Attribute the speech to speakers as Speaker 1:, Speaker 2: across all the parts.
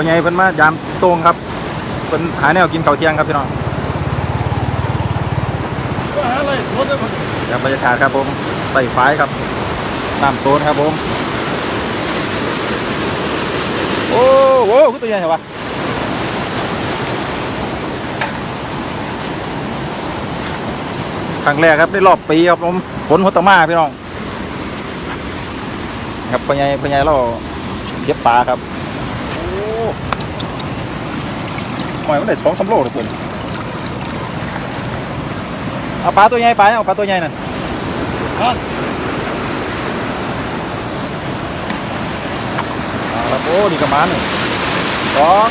Speaker 1: พ่อใหญ่เพิ่นมายามโต้งครับเพิ่นหาแนวกินข้าวเที่ยงครับพี่น้อง
Speaker 2: ก็หาอะไรรถได้หมด
Speaker 1: ยามบรรยากาศครับผมใส่ฝายครับน้ำโซนครับผม โอ้โหคือตัวใหญ่เหรอวะครั้งแรกครับในรอบปีครับผมฝนหัวตะมาพี่น้อง ครับพ่อใหญ่พ่อใหญ่เราเก็บปลาครับ โอ้ หอยมันได้สองสามโลเลยเพิ่นเอาปลาตัวใหญ่ไปเอาปลาตัวใหญ่นั่น
Speaker 2: ฮะ
Speaker 1: เอาละโอ้นี่กระมันสอง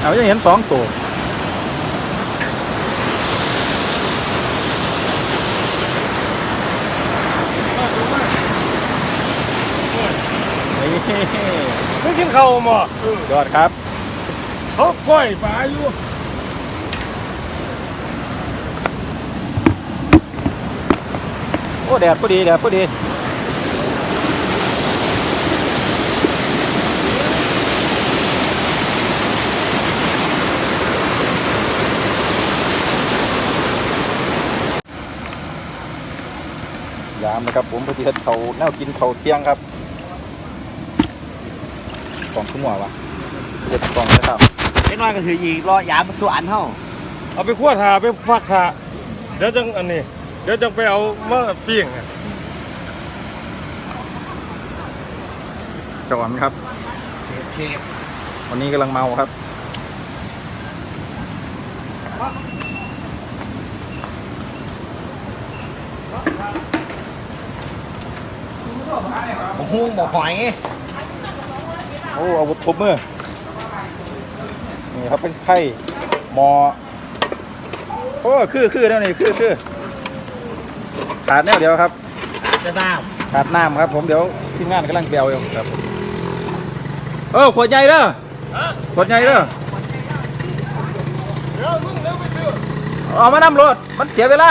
Speaker 1: เอาจะเห็นสองตัว นี่
Speaker 2: ไม่กินข้าวหมอย
Speaker 1: อดครับ
Speaker 2: เขาปล่อยปลาอยู่
Speaker 1: โอ้แดดพอดีแดดพอดียามนะครับผมพอดีเฮ็ดเขาวแนวกินเขาวเที่ยงครับ กล่องขึ้นหัววะเจ็ดกล่องนะครับ
Speaker 3: เล็กน้อยก็ถืออีกรอยามมาสวนเฮา
Speaker 2: เอาไปคั่วถาไปฟักถาเดี๋ยวจังอันนี้ เดี๋ยวจังไปเอามาปิ้งอะ
Speaker 1: จอนครับ
Speaker 3: เชฟ
Speaker 1: วันนี้กำลังเมาครับ
Speaker 3: บ่ฮู้บ่หอย
Speaker 1: โอ้อาวุธครบมือนี่ครับเป็นไข่หมอโอ้คือคือแล้วนี่คือคือขาดแนวเดียวครับ
Speaker 3: จะน้
Speaker 1: ขาดน้ำครับ ผมเดี๋ยวทีมงานกำลังเบลอยู่ครับผมเออขวดใหญ่เด้อ
Speaker 2: ฮะ
Speaker 1: ขวดใหญ่เด้อ
Speaker 2: เดี๋ยวมึงเดี๋ยวไปซื้อ
Speaker 1: เอามานำรถมันเสียเวลา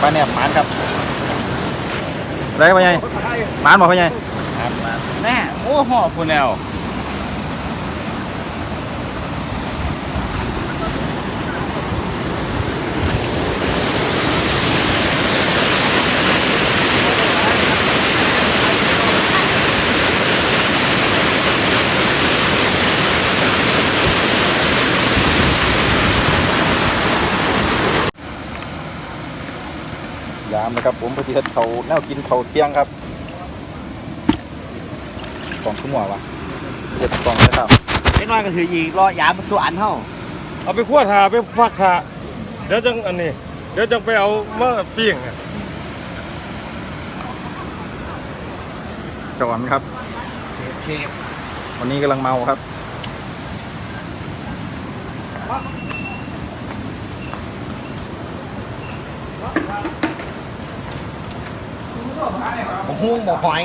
Speaker 1: ปลาแหนบหมานครับอะ ไรครับพ่อใหญ่หมานบอกพ่อใหญ่
Speaker 3: แน่โอ้ห่อพุ่นแนวา
Speaker 1: มนะครับ ผมพอดีเฮ็ดเขาวแนวกินเขาวเที่ยงครับกล่องขึ้นหัววะเจ็ดกล่องนะครับ
Speaker 3: เล็กน้อยก็ถืออีกรอยามมาสวนเฮา
Speaker 2: เอาไปคั่วถาไปฟักถาเดี๋ยวจังอันนี้ เดี๋ยวจังไปเอามาปิ้งอะ
Speaker 1: จอนครับ
Speaker 3: เชฟ
Speaker 1: วันนี้กำลังเมาครับ
Speaker 3: บ่ฮู้บ่หอย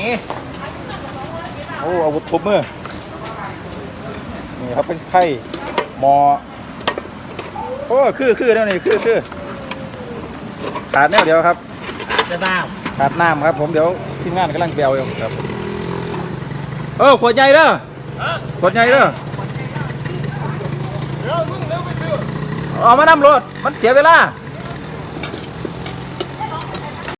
Speaker 1: โอ้อาวุธครบมือนี่ครับเป็นไข่หมอโอ้คือคือแล้วนี่คือคือขาดแนวเดียวครับ
Speaker 3: จะน้
Speaker 1: ขาดน้ำครับ ผมเดี๋ยวทีมงานกำลังเบลอยู่ครับเออขวดใหญ่เด้อ
Speaker 2: ฮะ
Speaker 1: ขวดใหญ่เด้อ
Speaker 2: เดี๋ยวมึงเดี๋ยวไปซื้อ
Speaker 1: เอามานำรถมันเสียเวลาำ